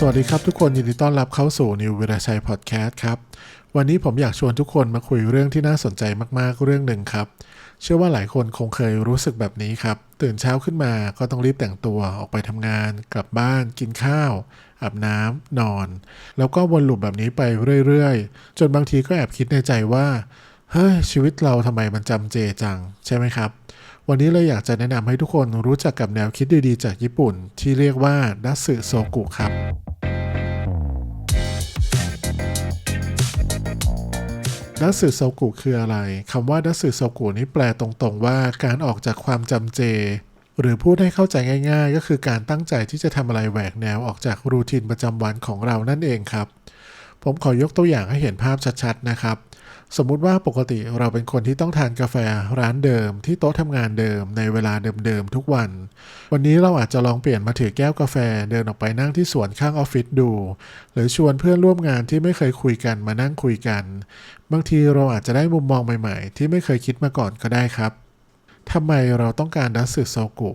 สวัสดีครับทุกคนยินดีต้อนรับเข้าสู่นิววิราชัยพอดแคสต์ครับ วันนี้ผมอยากชวนทุกคนมาคุยเรื่องที่น่าสนใจมากๆเรื่องหนึ่งครับ เชื่อว่าหลายคนคงเคยรู้สึกแบบนี้ครับ ตื่นเช้าขึ้นมาก็ต้องรีบแต่งตัวออกไปทำงาน กลับบ้าน กินข้าวอาบน้ำนอน แล้วก็วนลูปแบบนี้ไปเรื่อยๆ จนบางทีก็แอบคิดในใจว่าเฮ้ยชีวิตเราทำไมมันจำเจจัง ใช่ไหมครับ วันนี้เลยอยากจะแนะนำให้ทุกคนรู้จักกับแนวคิดดีๆ จากญี่ปุ่น ที่เรียกว่าดัสึโซกุครับ ดัสึโซกุคืออะไรคำว่าดัสึโซกุนี้แปลตรงๆ ว่าการออกจากความจำเจ หรือพูดให้เข้าใจง่ายๆ ก็คือการตั้งใจที่จะทำอะไรแหวกแนวออกจากรูทีนประจำวันของเรานั่นเองครับ ผมขอยกตัวอย่างให้เห็นภาพชัดๆนะครับ สมมุติว่าปกติเราเป็นคนที่ต้องทานกาแฟร้านเดิม ที่โต๊ะทำงานเดิมในเวลาเดิมๆทุกวัน วันนี้เราอาจจะลองเปลี่ยนมาถือแก้วกาแฟเดินออกไปนั่งที่สวนข้างออฟฟิศดู หรือชวนเพื่อนร่วมงานที่ไม่เคยคุยกันมานั่งคุยกัน บางทีเราอาจจะได้มุมมองใหม่ๆ ที่ไม่เคยคิดมาก่อนก็ได้ครับทำไมเราต้องการดัสสึโซกุ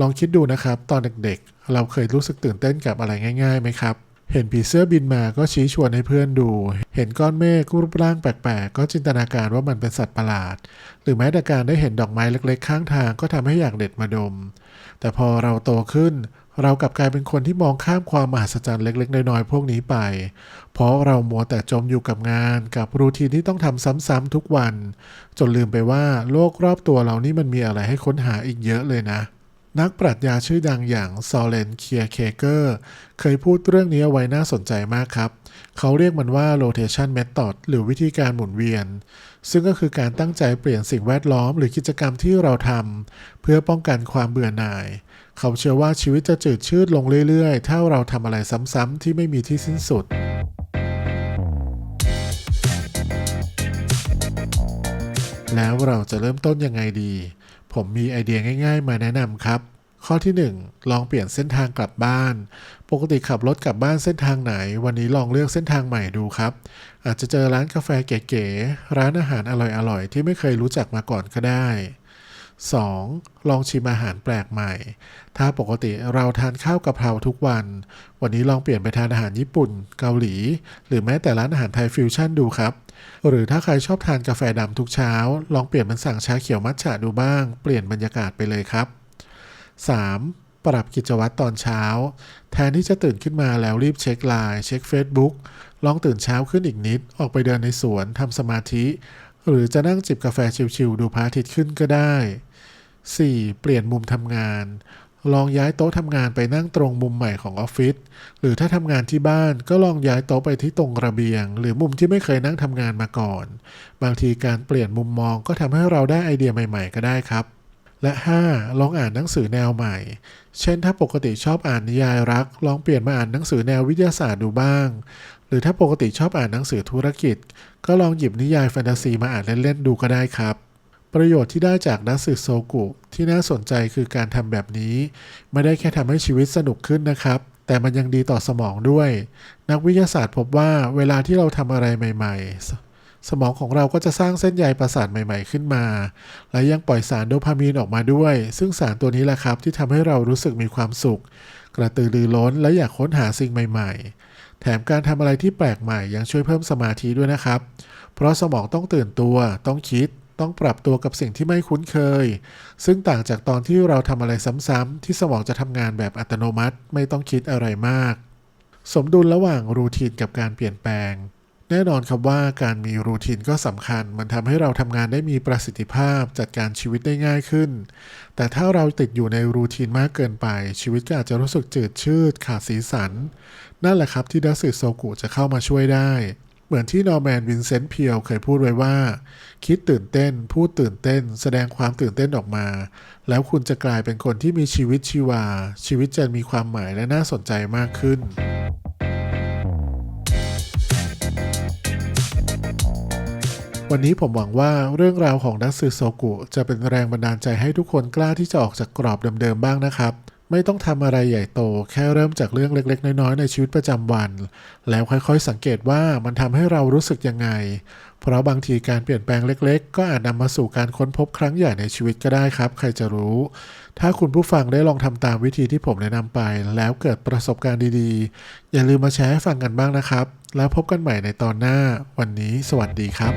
ลองคิดดูนะครับ ตอนเด็กๆ เราเคยรู้สึกตื่นเต้นกับอะไรง่ายๆไหมครับ เห็นผีเสื้อบินมาก็ชี้ชวนให้เพื่อนดู เห็นก้อนเมฆรูปร่างแปลกๆ ก็จินตนาการว่ามันเป็นสัตว์ประหลาด หรือแม้แต่การได้เห็นดอกไม้เล็กๆ ข้างทางก็ทำให้อยากเด็ดมาดม แต่พอเราโตขึ้น เรากลับกลายเป็นคนที่มองข้ามความมหัศจรรย์เล็กๆ น้อยๆ พวกนี้ไป เพราะเรามัวแต่จมอยู่กับงาน กับรูทีนที่ต้องทำซ้ำๆทุกวัน จนลืมไปว่าโลกรอบตัวเรานี่มันมีอะไรให้ค้นหาอีกเยอะเลยนะ นักปรัชญาชื่อดังอย่างซอเลนเคียเคเกอร์เคยพูดเรื่องนี้เอาไว้น่าสนใจมากครับ เขาเรียกมันว่า rotation method หรือวิธีการหมุนเวียน ซึ่งก็คือการตั้งใจเปลี่ยนสิ่งแวดล้อมหรือกิจกรรมที่เราทำเพื่อป้องกันความเบื่อหน่าย เขาเชื่อว่าชีวิตจะจืดชืดลงเรื่อยๆ ถ้าเราทำอะไรซ้ำๆที่ไม่มีที่สิ้นสุด แล้วเราจะเริ่มต้นยังไงดี ผมมีไอเดียง่าย ๆ มาแนะนำครับ ข้อที่ 1 ลองเปลี่ยนเส้นทางกลับบ้าน ปกติขับรถกลับบ้านเส้นทางไหน วันนี้ลองเลือกเส้นทางใหม่ดูครับ อาจจะเจอร้านกาแฟเก๋ๆ ร้านอาหารอร่อยๆ ที่ไม่เคยรู้จักมาก่อนก็ได้ 2. ลองชิมอาหารแปลกใหม่ ถ้าปกติเราทานข้าวกะเพราทุกวัน วันนี้ลองเปลี่ยนไปทานอาหารญี่ปุ่น เกาหลี หรือแม้แต่ร้านอาหารไทยฟิวชั่นดูครับ หรือถ้าใครชอบทานกาแฟดำทุกเช้า ลองเปลี่ยนเป็นสั่งชาเขียวมัทฉะดูบ้าง เปลี่ยนบรรยากาศไปเลยครับ 3. ปรับกิจวัตรตอนเช้า แทนที่จะตื่นขึ้นมาแล้วรีบเช็คไลน์เช็ค Facebook ลองตื่นเช้าขึ้นอีกนิด ออกไปเดินในสวนทำสมาธิ หรือจะนั่งจิบกาแฟชิลๆดูพระอาทิตย์ขึ้นก็ได้ 4. เปลี่ยนมุมทำงาน ลองย้ายโต๊ะทำงานไปนั่งตรงมุมใหม่ของออฟฟิศ หรือถ้าทำงานที่บ้านก็ลองย้ายโต๊ะไปที่ตรงระเบียง หรือมุมที่ไม่เคยนั่งทำงานมาก่อน บางทีการเปลี่ยนมุมมองก็ทำให้เราได้ไอเดียใหม่ๆ ก็ได้ครับ และ 5. ลองอ่านหนังสือแนวใหม่ เช่นถ้าปกติชอบอ่านนิยายรัก ลองเปลี่ยนมาอ่านหนังสือแนววิทยาศาสตร์ดูบ้าง หรือถ้าปกติชอบอ่านหนังสือธุรกิจ ก็ลองหยิบนิยายแฟนตาซีมาอ่านเล่นๆดูก็ได้ครับ ประโยชน์ที่ได้จากดัสสึโซกุที่น่าสนใจคือการทำแบบนี้ ไม่ได้แค่ทำให้ชีวิตสนุกขึ้นนะครับ แต่มันยังดีต่อสมองด้วย นักวิทยาศาสตร์พบว่าเวลาที่เราทำอะไรใหม่ๆสสมองของเราก็จะสร้างเส้นใยประสาทใหม่ ๆ ขึ้นมา และยังปล่อยสารโดพามีนออกมาด้วย ซึ่งสารตัวนี้แหละครับที่ทำให้เรารู้สึกมีความสุข กระตือรือร้นและอยากค้นหาสิ่งใหม่ๆ แถมการทำอะไรที่แปลกใหม่ยังช่วยเพิ่มสมาธิด้วยนะครับ เพราะสมองต้องตื่นตัว ต้องคิด ต้องปรับตัวกับสิ่งที่ไม่คุ้นเคย ซึ่งต่างจากตอนที่เราทำอะไรซ้ำๆที่สมองจะทำงานแบบอัตโนมัติ ไม่ต้องคิดอะไรมาก สมดุลระหว่างรูทีนกับการเปลี่ยนแปลง แน่นอนครับว่าการมีรูทีนก็สำคัญ มันทำให้เราทำงานได้มีประสิทธิภาพจัดการชีวิตได้ง่ายขึ้น แต่ถ้าเราติดอยู่ในรูทีนมากเกินไป ชีวิตก็อาจจะรู้สึกจืดชืดขาดสีสัน นั่นแหละครับที่ดัสสึโซกุจะเข้ามาช่วยได้ เหมือนที่นอร์แมนวินเซนต์เพียวเคยพูดไว้ว่า คิดตื่นเต้น พูดตื่นเต้น แสดงความตื่นเต้นออกมา แล้วคุณจะกลายเป็นคนที่มีชีวิตชีวา ชีวิตจะมีความหมายและน่าสนใจมากขึ้น วันนี้ผมหวังว่าเรื่องราวของดัสสึโซกุจะเป็นแรงบันดาลใจให้ทุกคนกล้าที่จะออกจากกรอบเดิมๆบ้างนะครับ ไม่ต้องทำอะไรใหญ่โต แค่เริ่มจากเรื่องเล็กๆ น้อยๆ ในชีวิตประจำวัน แล้วค่อยๆ สังเกตว่ามันทำให้เรารู้สึกยังไง เพราะบางทีการเปลี่ยนแปลงเล็กๆ ก็อาจนำมาสู่การค้นพบครั้งใหญ่ในชีวิตก็ได้ครับ ใครจะรู้ ถ้าคุณผู้ฟังได้ลองทำตามวิธีที่ผมแนะนำไป แล้วเกิดประสบการณ์ดีๆ อย่าลืมมาแชร์ให้ฟังกันบ้างนะครับ แล้วพบกันใหม่ในตอนหน้า วันนี้ สวัสดีครับ